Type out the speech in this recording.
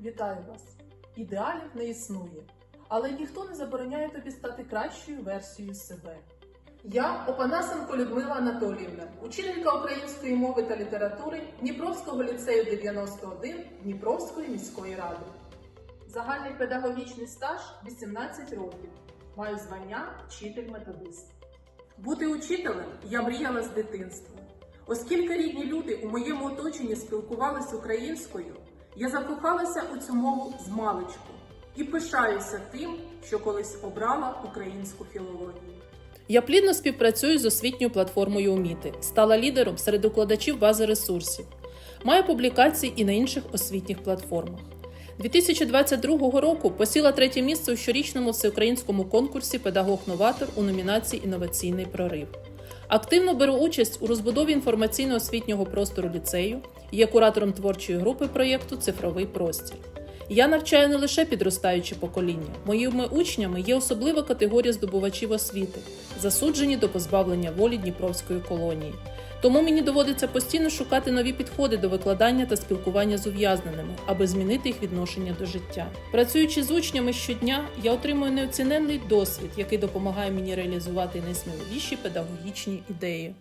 вітаю вас! Ідеалів не існує, але ніхто не забороняє тобі стати кращою версією себе. Я Опанасенко Людмила Анатоліївна, учителька української мови та літератури Дніпровського ліцею 91 Дніпровської міської ради. Загальний педагогічний стаж 18 років. Маю звання вчитель-методист. Бути учителем я мріяла з дитинства. Оскільки рідні люди у моєму оточенні спілкувалися українською, я закохалася у цю мову з маличку і пишаюся тим, що колись обрала українську філологію. Я плідно співпрацюю з освітньою платформою Уміти, стала лідером серед укладачів бази ресурсів. Маю публікації і на інших освітніх платформах. 2022 року посіла третє місце у щорічному всеукраїнському конкурсі Педагог-новатор у номінації Інноваційний прорив. Активно беру участь у розбудові інформаційно-освітнього простору ліцею, є куратором творчої групи проєкту Цифровий простір. Я навчаю не лише підростаючі покоління. Моїми учнями є особлива категорія здобувачів освіти, засуджені до позбавлення волі Дніпровської колонії. Тому мені доводиться постійно шукати нові підходи до викладання та спілкування з ув'язненими, аби змінити їх відношення до життя. Працюючи з учнями щодня, я отримую неоціненний досвід, який допомагає мені реалізувати найсміливіші педагогічні ідеї.